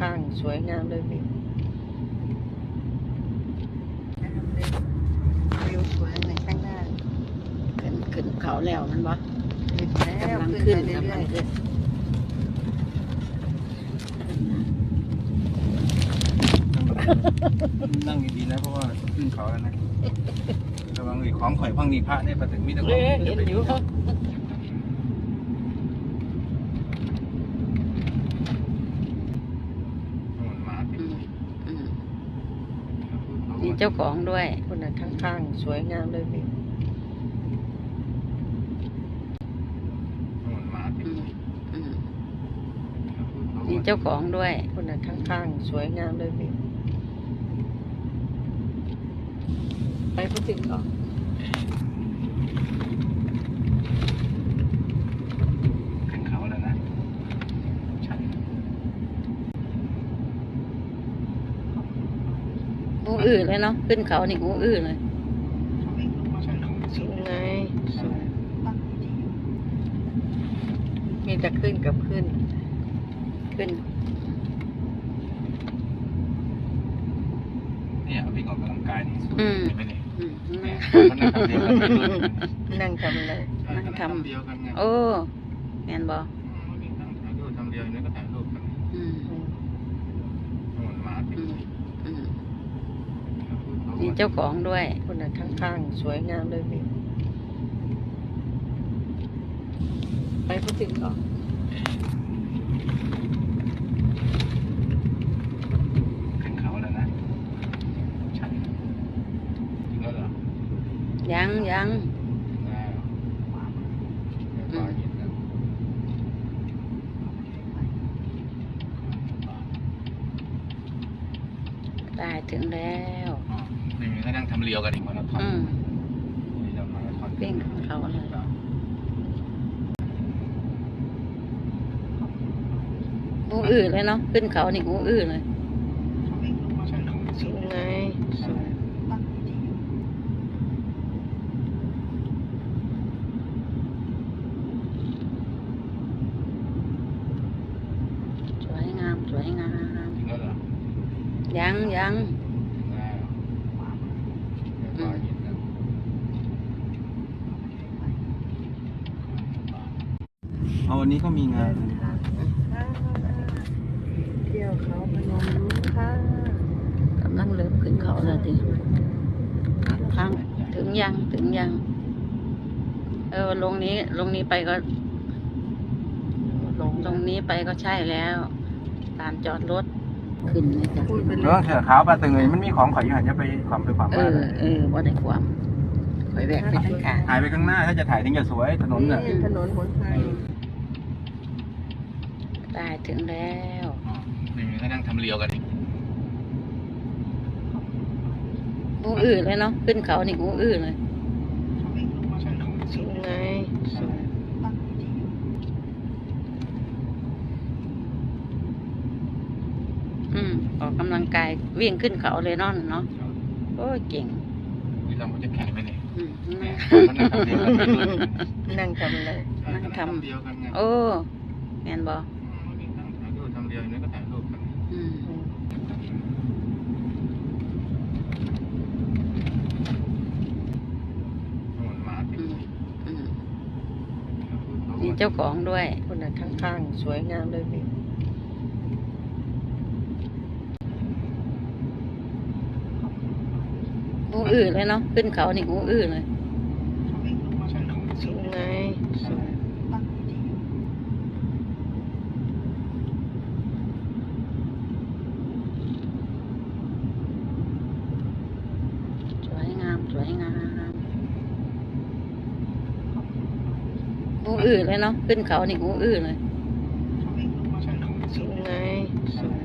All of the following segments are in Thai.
ข้างๆสวยงามเลยวิววิวสวยในข้างหน้าขึ้นขึ้นเขาแล้วมันบ่ขึ้นแล้วกำลังขึ้ขึ้นนไปเรื่กำลัองยขึ้นนั่งดีๆนะเพราะว่าขึ้นเขาแล้วนะระวังไอ้ของข่อยพังนีพระได้ประถึงมิตรๆเอ๊ะเห็นอยู่ หมาติ อื ด มอืมมี เจ้าของด้วย คนน่ะข้างๆ สวยงามเลยวิวหมาติดอืมอืมมีเจ้าของด้วย คนน่ะข้างๆ สวยงามเลยวิวไปพูดถึงก่อน ขึ้นเขาแล้วนะชัน หู อื้อเลยเนาะขึ้นเขานี่หูอื้อเลยสวยไงสวยมีแต่ขึ้นกับขึ้น ขึ้น เนี่ยเอาไปออกกำลังกายนี่สุดอืม เห็นไหมเนี่ยเนี่ยมันนั่งทำเดียวกันไม่รู้นั่งทำอะไรนั่งทำ เดียวกันไงโอ้แมนบอืมนั่งถ่ายรูปทำเดียวนี่ก็ถ่ายรูปกัน อืม อืม หมาติ อื ด มอืมมี เจ้าของด้วย คนน่ะข้างๆ สวยงามเลยวิวไปพูดถึงก่อนขึ้นเขาแล้วนะชันถึงแล้วเหรอยังยังถึงแล้วเรียบร้อยเห็นแล้วได้ถึงแล้วอ๋อ นี่มีก็นั่งทำเรียวกันอีกมาราธอนอืมนี่เรามาราธอนวิ่งขึ้นเขาเลยหูอื้อเลยเนาะขึ้นเขานี่หูอื้อเลยสวยไงสวย สวยงามสวยงาม ถึงแล้วเหรอ ยังยัง ถึงแล้วเรียบร้อยเห็นแล้ว เอาวันนี้ก็มีงานเที่ยวเขาพนมรุ้งค่ะกำลังเริ่มขึ้นเขาแล้วทีทางถึงยังถึงยัง เออลงนี้ลงนี้ไปก็ ลงตรงนี้ไปก็ใช่แล้ว ตามจอดรถขึ้นเลยจ้ะพูดไปเลเรื่อยงเสือขาวปลาตึงเลยมันมีของข่อยอยู่หันจะไปความไปความเอมาอเออว่าได้ความคอยแวกไปทางกลางถ่ายไปข้างหน้าถ้าจะถ่ายถึงจะสวยถนนน่ะนี่ถนนหนทาง ได้ถึงแล้วอ๋อนี่มีก็นั่งทำเรียวกันอีกหูอื้อเลยเนาะขึ้นเขานี่หูอื้อเลยสวยไงสวยอืมออกกำลังกายวิ่งขึ้นเขาเลยเนอนเนาะโอ้ยเก่งนี่เราจะแข่งไปเนี่ยอืมเนี่ยเขานั่งทำเรียวกันไม่รู้นั่งทำอะไรนั่งทำเดียวกันไงโอ้แม่นบ่อืมนี่นั่ง ถ่ายรูปทำเดียวนี่ก็ถ่ายรูปกันอืมอืมนู่นหมาติอืดมอืมมีเจ้าของด้วย คนน่ะข้างๆ สวยงามเลยวิวหูอื้อเลยเนาะขึ้นเขานี่หูอื้อเลย สวยไงสวย สวยงามสวยงามหู อื้อเลยเนาะขึ้นเขานี่หูอื้อเลยสวยไงสวย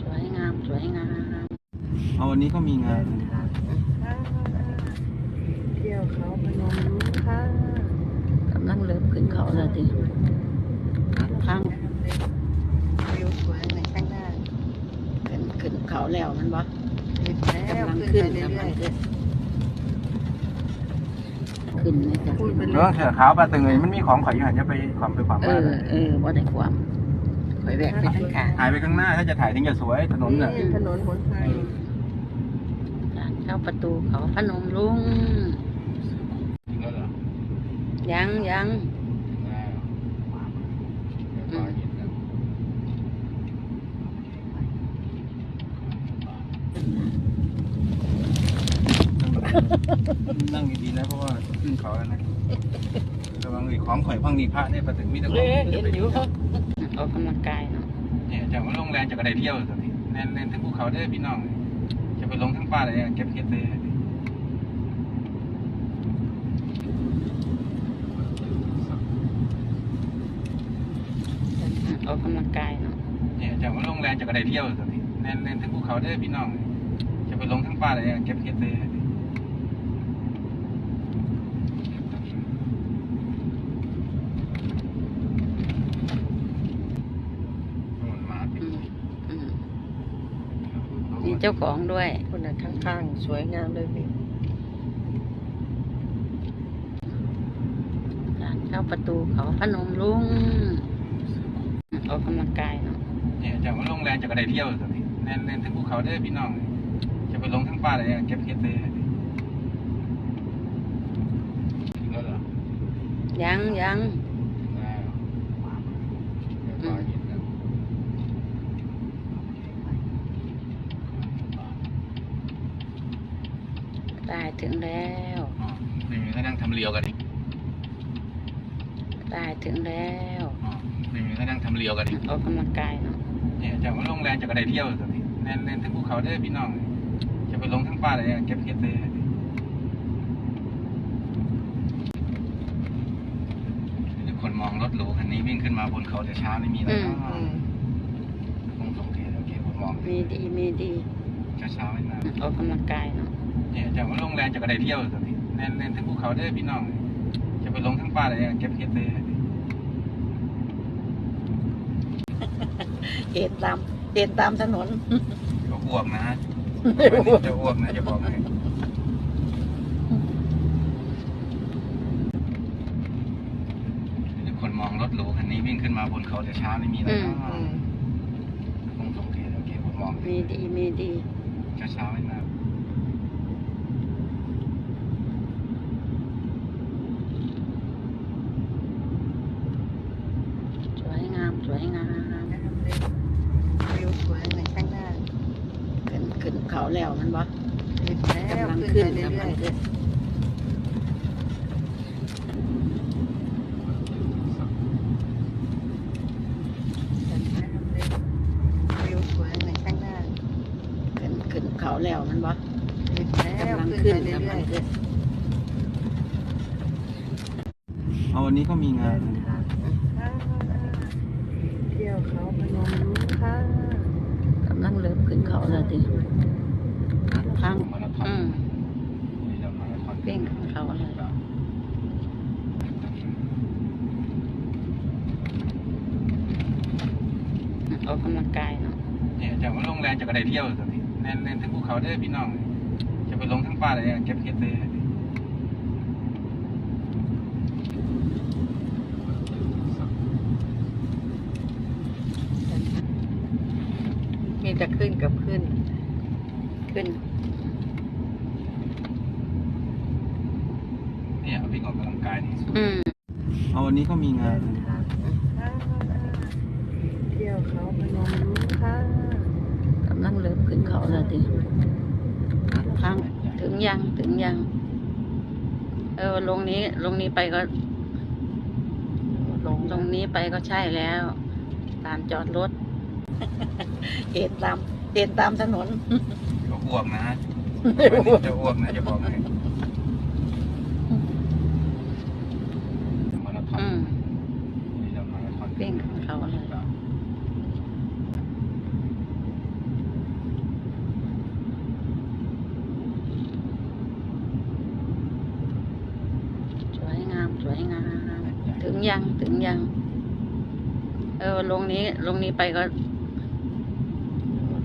สวยงามสวยงามเอาวันนี้ก็มีงานเที่ยวเขาพนมรุ้งค่ะกำลังเริ่มขึ้นเขาแล้วทีทางวิวสวยในข้างหน้าขึ้นขึ้น เขาแล้วมันบ่ขึ้นแล้วกำลังขึ้นขึ้นไปเรื่กำลัองยขึ้นขึ้นนะจ๊ะพูดไปเลเรื่อยงเสือขาวปลาตึงเลยมันมีของข่อยอยู่หันจะไปความไปความเอบ้านอเออว่าได้ความข่อยแวกไปทางกลางถ่ายไปข้างหน้าถ้าจะถ่ายถึงจะสวยถนนน่ะนี่ถนนหนทางทางเข้าประตูเขาพนมรุ้งจริงแล้วเหรอยังยังอืม นั่งดีๆนะเพราะว่าขึ้นเขาแล้วนะระวังอีกของข่อยพังนี่พระเนี่ยปลาตึงมีแต่ของเห็นอยู่ออกกำลังกายเนาะเนี่ยจากว่าโรงแรมจากกระไดเที่ยวตอนนี้แน่นแน่นทั้งภูเขาเด้อพี่น้อง จะไปลงทั้งป่าเลยเก็บเห็ดเลยออกกำลังกายเนาะเนี่ยจากว่าโรงแรมจากกระไดเที่ยวตอนนี้แน่นแน่นทั้งภูเขาเด้อพี่น้อง จะไปลงทั้งป่าเลยเก็บเห็ดเลยนู่นมา อืมอืม มีเจ้าของด้วย คนน่ะข้างๆ สวยงามเลยพี่ทางเข้าประตูเขาพนมรุ้งออกกำลังกายเนาะเนี่ยจากว่าโรงแรมจากกระไดเที่ยวตอนนี้แน่นแน่นทั้งภูเขาเด้อพี่น้อง จะไปลงทั้งป่าเลยเก็บเห็ดเลยถึงแล้วเหรอยังยัง อืม ได้ ถึงแล้วนี่ก็นั่งทำเรียวกันอีกได้ถึงแล้วนี่ก็นั่งทำเรียวกันอีกออกกำลังกายเนาะเนี่ยจากว่าโรงแรมจากกระไดเที่ยวตอนนี้แน่นแน่นทั้งภูเขาเด้อพี่น้อง จะไปลงทั้งป่าเลยเก็บเห็ดเลยคนมองรถหรูคันนี้วิ่งขึ้นมาบนเขาแต่เช้านี่มีอะไรบ้างอืมคงสงเกตโอเคผมมองมีดีมีดีเช้าเช้าๆไม่มาออกกำลังกายเนาะ เนี่ยจากว่าโรงแรมจากกระไดเที่ยวตอนนี้แน่นแน่นทั้งภูเขาเด้อพี่น้อง จะไปลงทั้งป่าเลยเก็บเห็ดเลยเห็นตามเห็นตามถนนจะอ้วกนะจะอ้วกนะจะบอกให้คนมองรถหรูคันนี้วิ่งขึ้นมาบนเขาแต่เช้านี่มีอะไรบ้างอืมคงสงเกตโอเคผมมอง มีดี มีดีเช้าเช้าๆไม่มา สวยงามสวยงาม วิวสวยเลยข้างหน้า ขึ้นขึ้นเขา แล้วมันบ่เห็นแล้วกำลังขึ้ขึ้นนไปเรื่กำลัองยขึ้นๆวิวสวยเลยข้างหน้าขึ้นขึ้นเขาแล้วมันบ่เห็นแล้วกำลังขึ้นขึ้นไปเรื่กำลัองยขึ้นเอาวันนี้ก็มีงานๆเที่ยวเขาพนมรุ้งค่ะกำลังเริ่มขึ้นเขาแล้วดิ ทางมาราธอนอืมนี่เรามาราธอนวิ่งขึ้นเขาเลยออกกำลังกายเนาะเนี่ยจากว่าโรงแรมจากกระไดเที่ยวตอนนี้แน่นแน่นทั้งภูเขาเด้อพี่น้อง จะไปลงทั้งป่าเลยเก็บเห็ดเลยมีแต่ขึ้นกับขึ้น ขึ้น เนี่ยวิ่งออกกำลังกายนี่อืมเอาวันนี้ก็มีงานเที่ยวเขาพนมรุ้งค่ะกำลังเริ่มขึ้นเขาแล้วดิทางถึงยังถึงยัง เออลงนี้ลงนี้ไปก็ ลงตรงนี้ไปก็ใช่แล้วลานจอดรถเห็นตามเห็นตามถนนจะอ้วกนะจะอ้วกนะจะบอกให้มาราธอน อืม นี่เรามาราธอน วิ่งขึ้นเขาเลย สวยงามสวยงาม ถึง ยังถึงยัง เออ ลงนี้ ลงนี้ไปก็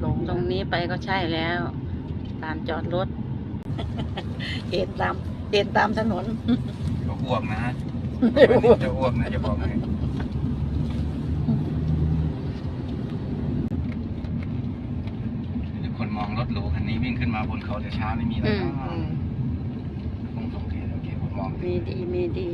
ลงตรงนี้ไปก็ใช่แล้วลานจอดรถเห็นตามเห็นตามถนนอ้วกนะวันนี้จะอ้วกนะจะบอกให้ทุกคนมองรถหรูคันนี้วิ่งขึ้นมาบนเขาแต่เช้าไม่มีอะไรอืมคงสงเกตโอเคผมมองมีดีมีดี